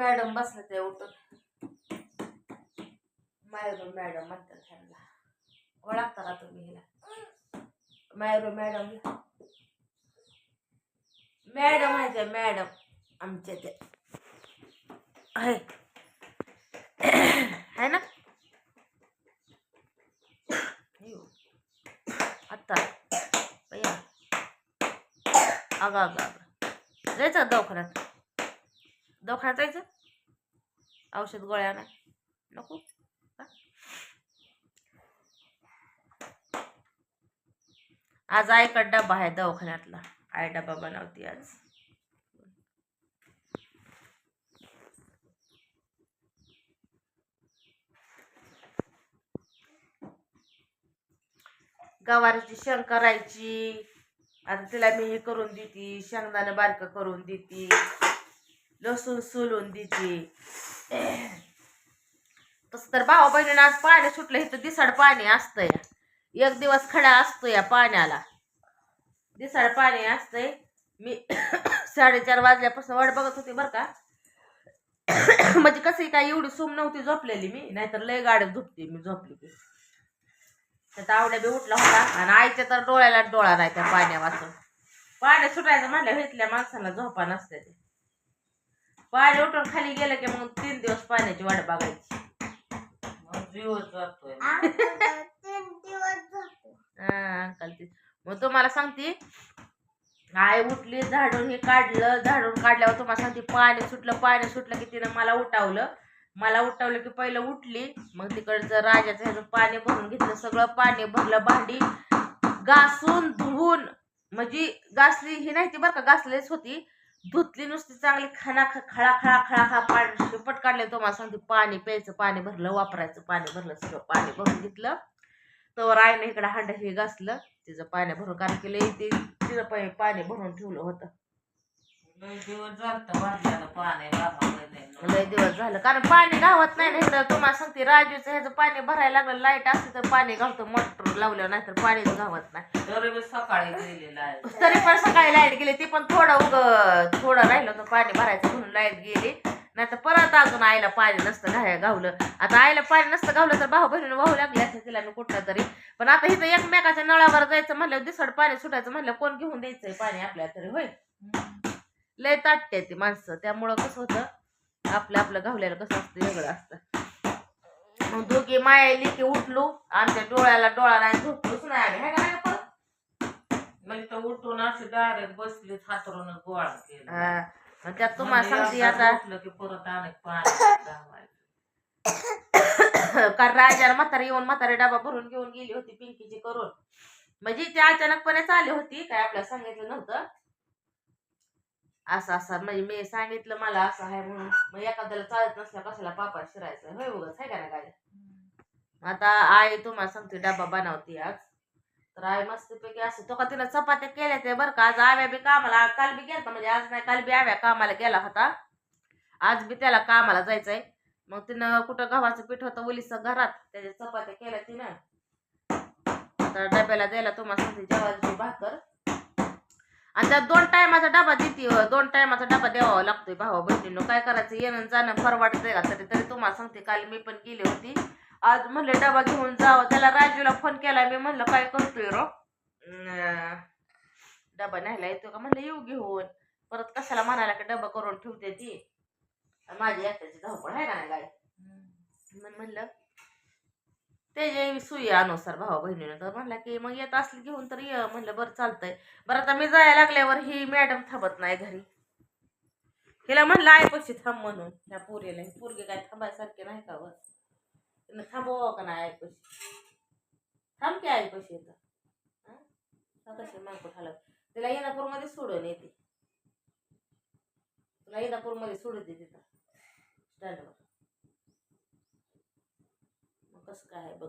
Madam बसले ते उठून. मायरू मॅडम म्हणतात त्यांना ओळखता का तुम्ही हिला? मायरू मॅडम मॅडम आहे ते मॅडम. आमच्या ते आहे. है ना? येऊ. आत्ता अगा अगं अगं अगं जायचं दवाखान्यात. दवाखान्यात जायचं औषध गोळ्या ना नको? आज आईकडे डबा आहे दवाखान्यातला. आई डबा बनवते आज. गवारीची शेंग करायची. आता तिला मी हे करून देते. शेंगदाणे बारकं करून देते. लसूण सोलून देते तसं तर भावा बहिणीनं आज पाणी सुटलं इथं दिसाड पाणी असतंय. एक दिवस खडा असतो या पाण्याला. दिसाड पाणी असतंय. मी साडेचार वाजल्यापासून वाट बघत होती बरं का. म्हणजे कसं काय एवढी सोम नव्हती झोपलेली मी नाहीतर लय गाड्यात झोपते मी झोपली की. त्यात आवड्या बी उठला होता आणि आईच्या तर डोळ्याला डोळा नाही त्या पाण्या वाचून पाणी सुटायचं म्हणलं घेतल्या माणसाला झोपा नसते ते. पाणी उठून खाली गेलं की मग तीन दिवस पाण्याची वाट बघायची. दिवस जातोय. हा, अंकल ती. मग तुम्हाला सांगते आई उठली झाडून हे काढलं झाडून काढल्यावर तुम्हाला सांगते पाणी सुटलं पाणी सुटलं की तिनं मला उठावलं. मला उठवलं की पहिलं उठली मग तिकडचं राजाचं ह्याचं पाणी भरून घेतलं सगळं पाणी भरलं भांडी घासून धुवून. म्हणजे घासली ही नाही ती बरं का घासलीच होती. धुतली नुसती चांगली खाना ख- खळा खळा खळा खा पाणी शिपट काढले. तुम्हाला सांगते पाणी प्यायचं पाणी भरलं वापरायचं पाणी भरलं सगळं पाणी भरून घेतलं. तर आईने इकडं हांड हे घासलं तिचं पाणी भरून कारण की लई ते तिचं पाणी भरून ठेवलं होतं. दिवस झालं भरल्याला पाणी. दिवस झालं. कारण पाणी गावात नाही नाही तर तुम्हाला सांगते राजूचं ह्याचं पाणी भरायला लागलं लाइट असते तर पाणी गावतं मोटर लावलं नाही तर पाणीच गावात नाही. तरी सकाळी तरी पण सकाळी लाइट गेली ती पण थोडं उग थोडं राहिलं होतं पाणी भरायचं म्हणून लाइट गेली. नाही तर परत अजून आईला पाणी नसतं घाया गावलं आता आईला पाणी नसतं गावलं तर भाऊ बहिणीनं वाहू लागले असते तिला मी कुठलं तरी? पण आता इथं एकमेकाच्या नळावर जायचं म्हणलं दिसड पाणी सुटायचं म्हणलं कोण घेऊन द्यायचंय पाणी आपल्याला तरी होय? लय ताटते ती माणसं. त्यामुळं कसं होतं आपलं आपलं गावल्याला कसं असतं वेगळं असतं मग दोघी माया की उठलो आमच्या डोळ्याला डोळा नाही झोपलोच नाही आम्ही हाय का परत? मग तर उठून असे डायरेक्ट बसली हातरून गोळा केला. मग त्यात तुम्हाला म्हणजे सांगते आता उठलं की परत अनेक पाणी. कारण राजा म्हातारी येऊन म्हातारी डबा भरून घेऊन गेली होती पिंकीची करून म्हणजे ती अचानकपणेच आली होती काय आपल्याला सांगितलं नव्हतं असं असं. म्हणजे मी सांगितलं मला असं आहे म्हणून. मग एखाद्याला चालत नसल्या कशाला पापा शिरायचं. होय उगाच आहे का ना काय आता आई तुम्हाला सांगते डबा बनवते आज. तर आई मस्तपैकी असं तो का तिनं चपात्या केल्या ते बरं का? आज आव्या बी कामाला. काल बी गेलता म्हणजे आज नाही काल बी आव्या कामाला गेला होता. आज बी त्याला कामाला जायचंय. मग तिनं कुठं गव्हाचं पीठ होतं ओलीचं घरात. त्याच्या चपात्या केल्या तिनं. तर डब्याला द्यायला तुम्हाला सांगते जेवायची भाकर. आणि त्यात दोन टायमाचा डबा देते. दोन टायमाचा डबा द्यावा लागतोय भावा बहिणीनं. काय करायचं येणं जाणं परवडतंय का तरी तरी तुम्हाला सांगते काल मी पण गेली होती. आज म्हणले डबा घेऊन जावं. त्याला राजूला फोन केला. मी म्हणलं काय करतोय रो? डबा न्यायला येतो का? म्हणलं येऊ घेऊन. परत कशाला म्हणाला की डबा करून ठेवते ती. माझी एकट्याची धावपळ आहे का नाही गाय म्हणलं त्याच्या सुयानुसार भावा बहिणीनं तर म्हणला की मग येत असली घेऊन तर ये. म्हणलं बरं चालतंय. बरं आता मी जायला लागल्यावर ही मॅडम थांबत नाही घरी. हिला म्हणलं आई थांब म्हणून. ह्या पोरीला ही पोरगे काय थांबायसारखे नाही का बस तिनं थांबवा का नाही आई थांब की आई पैसे येतं कशी? मागून हलत तिला इंदापूरमध्ये सोडून येते तुला इंदापूरमध्ये सोडून देते तिथं. स्टँडवर मग कसं काय आहे बघ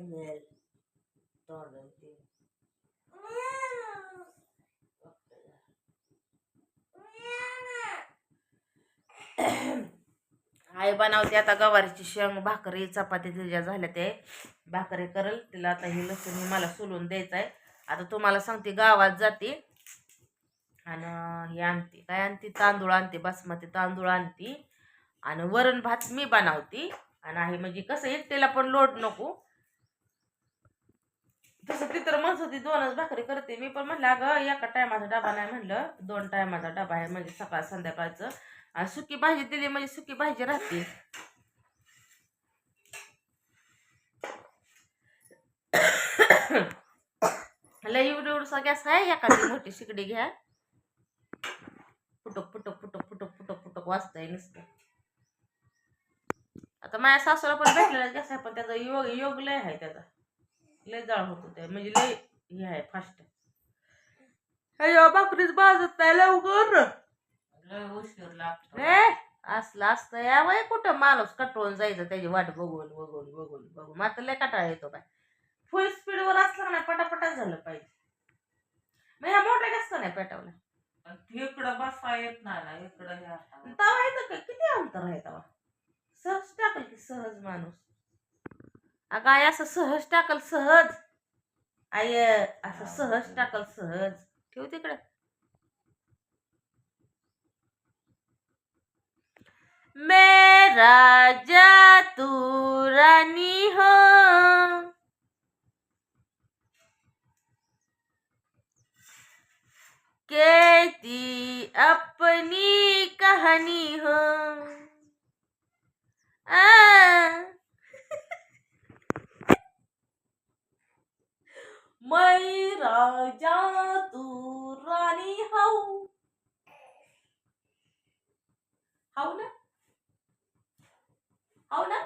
मिळेल तोंड आई बनवते आता गवारीची शेंग भाकरी चपाती तिच्या झाल्या ते. भाकरी करल तिला आता ही लसूण मला सोलून द्यायचं आहे आता तुम्हाला सांगते गावात जाते. आणि हे आणते. काय आणते? तांदूळ आणते बासमती तांदूळ आणते. आणि वरण भात मी बनवते. आणि आहे म्हणजे कसं एकटेला पण लोड नको. तसं ती तर म्हणत होती दोनच भाकरी करते मी. पण म्हणलं अगं एका टायमाचा डबा नाही म्हणलं. दोन टायमाचा डबा आहे म्हणजे सकाळ संध्याकाळचं. आणि सुकी भाजी दिली म्हणजे सुकी भाजी राहते. लय एवढं एवढसा गॅस आहे एखादी मोठी शिकडी घ्या. फुटक फुटक फुटक फुटक फुटक फुटक वाजतंय नुसतं. आता माझ्या सासूला पण भेटलेला गॅस आहे पण त्याचा योग योग लय आहे त्याचा. लय जाळ होतो ते म्हणजे लय हे आहे फास्ट हे भाकरीच बाजत नाही लवकर. लय उशीर लागतो. असलं असतं या वय कुठं माणूस कटवून जायचं त्याची वाट बघून बघून बघून बघून. मात्र लय कटाळा येतो काय फुल स्पीडवर असलं ना पटापटा झालं पाहिजे. मग ह्या मोठ्या गॅस का नाही पेटवल्या इकडं येत नाही ना इकडं हे. तवा येतं का? किती अंतर आहे तवा? सहज टाकल की सहज माणूस. अगं आई असं सहज टाकल सहज. आय असं सहज टाकल सहज. ठेव तिकडे. मेरा जा तू रानी हो कहती अपनी कहानी हो। आ। मैं राजा तू रानी हाऊ। हाऊ ना? हाऊ ना?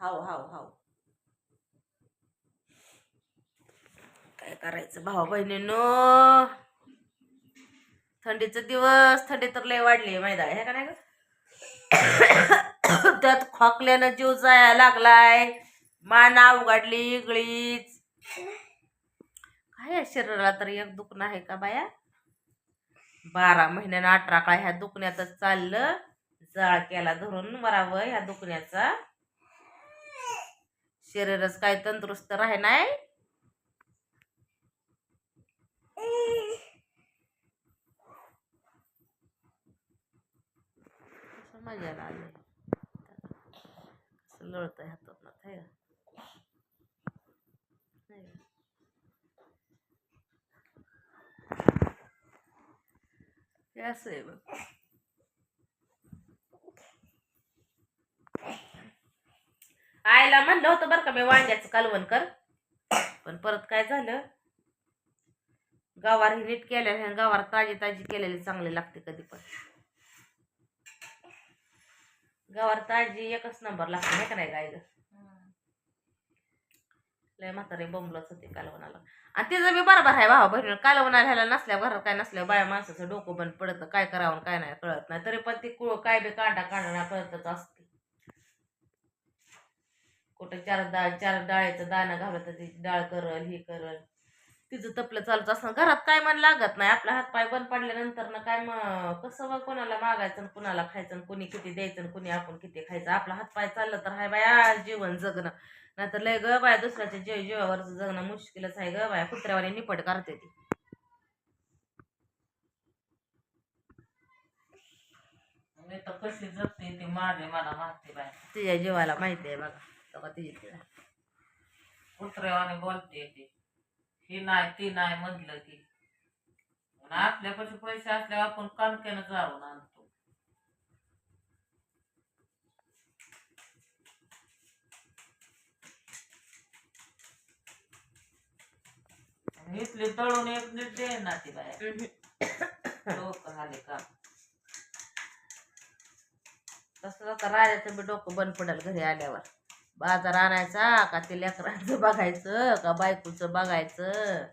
हाऊ हाऊ हाऊ। काय करायचं भाऊ बहिणींनो थंडीचे दिवस थंडी तर लय वाढली माहिती आहे का नाही ग? त्यात खोकल्यानं जीव जायला लागलाय माना उघडली इगळीच. काय शरीराला तर एक दुखणं आहे का बाया? बारा महिन्यानं अठरा काळ ह्या दुखण्यातच चाललं. जाळ केला धरून मरावं ह्या दुखण्याचा. शरीरच काय तंदुरुस्त राहे नाही. मजाला आले. कसं लोळत हातात आहे हे असं आहे बघ. आईला म्हणलं होतं बरं का मी वांग्याचं कालवण कर. पण परत काय झालं? गवार ही नीट केलेली गवार ताजी ताजी केलेली चांगली लागते कधी पण गवार ताजी एकच नंबर लागते नाही का नाही गाय. लय म्हातारे बोंबलच होते कालवणाला आणि तिचं बी बरोबर आहे भावा बहिणी. कालवणाला ह्याला नसल्या घरात काय नसल्या बाया माणसाचं डोकं बंद पडतं. काय करावं काय नाही कळत नाही. तरी पण ती कुळ काय बी कांडा काढणं कळतच असते. कुठं चार डाळ चार डाळीचं दाणं घालत ती डाळ करल हे करल. तिचं तपलं चालूच असतं. घरात काय मन लागत नाही. आपला हात पाय बंद पडल्यानंतर ना काय मग? कसं मग कोणाला मागायचं कुणाला खायचं कुणी किती द्यायचं कुणी आपण किती खायचं? आपला हात पाय चाललं तर हाय बाया जीवन जगणं. नाहीतर लय ग बाया दुसऱ्याच्या जीव जीवावरचं जगणं मुश्किलच आहे ग बाया. कुत्र्यावाने निपट करते ती. मी तर कशी जगते ती माझे मला माहिती बाय तिच्या जीवाला माहिती आहे बघा. तेव्हा तिची कुत्र्यावाने बोलते ती. ही नाही ती नाही म्हटलं की आणि आपल्यापाशी पैसे असल्यावर आपण कणक्यानं जाऊन आणतो. इथली तळून एक नीट दे ना ती बाहेर लोक आले का? तसं आता राजाचं बी डोकं बंद पडेल घरी आल्यावर. बाजार आणायचा का ते लेकरांचं बघायचं का बायकोचं बघायचं?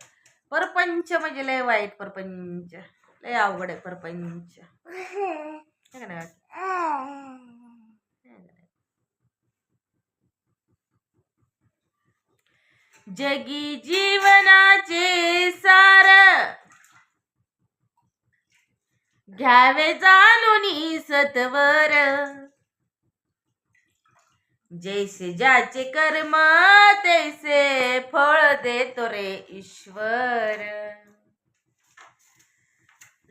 परपंच म्हणजे लय वाईट परपंच. लय अवघड आहे परपंच. का नाही? जगी जीवनाचे सार घ्यावे जाणून सतवर जैसे ज्याचे कर्म तैसे फळ देतो रे ईश्वर.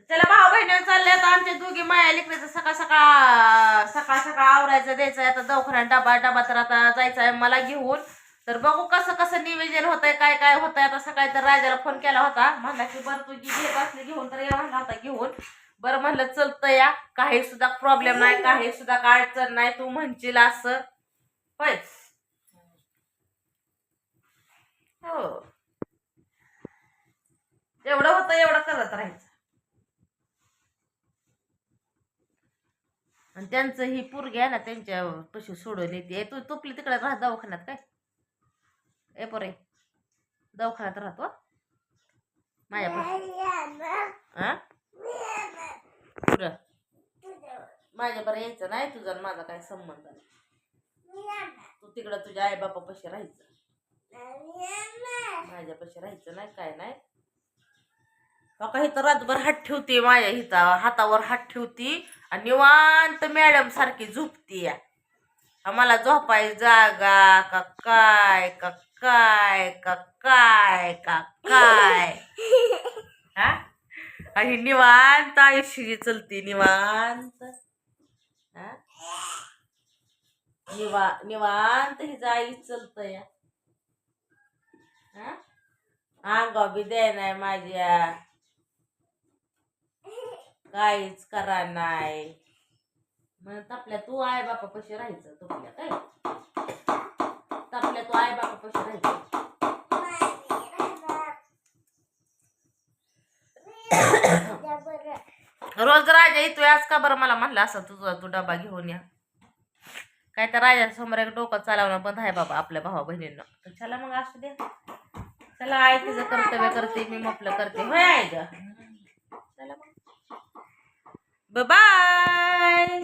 चला भाऊ बहिणी चालले आता आमच्या दोघी माया लिकडायचं सकाळ सकाळ सकाळ सकाळ आवरायचं द्यायचं. आता दवाखान्यात डबा डबा तर आता जायचं आहे मला घेऊन तर बघू कसं कसं निवेदन होतंय काय काय होतंय. आता सकाळी तर राजाला फोन केला होता. म्हणला की बरं तुझी घेत असली घेऊन तर या. म्हणला होता घेऊन. बरं म्हणलं चलतं या. काही सुद्धा प्रॉब्लेम नाही काही सुद्धा काय अडचण नाही. तू म्हणशील असं. होय हो एवढं होतं एवढं करत राहायचं. आणि त्यांचं ही पोरगी आहे ना त्यांच्या पशु सोडून येते. तू तुपली तिकडे राहत दवाखान्यात काय? ए पोरे दवाखान्यात राहतो माझ्या हा माझ्या बरं यायचं नाही तुझा माझा काय संबंध नाही. तू तिकडं तुझ्या आई बापा पशी राहायचं. माझ्या पशी राहायचं नाही काय नाही. हो का हिथं रातभर हात ठेवते माझ्या हिथं हातावर हात ठेवती आणि निवांत मॅडम सारखी झोपती. या आम्हाला झोपाय जागा का काय का काय का काय का काय? हा? आणि निवांत आयुष्य चलती निवांत हा निवा निवांत हिचं आई चलत या हा अंगा बी द्याय नाही माझ्या. काहीच करा नाही. मग तपल्या तू आई बापा पशी राहायचं तुपल्या काय? तपल्या तू आई बापा पशी राहायचं. रोज राजा येतोय आज का बरं? मला म्हणलं असं तुझा तू डबा घेऊन या. काय तर राजा समोर एक डोकं चालवणं बंद आहे बाबा आपल्या भावा बहिणींना. तर चला मग असू द्या चला आई तिचं कर्तव्य करते मी आपलं करते. होय आई ग. चला मग. बाय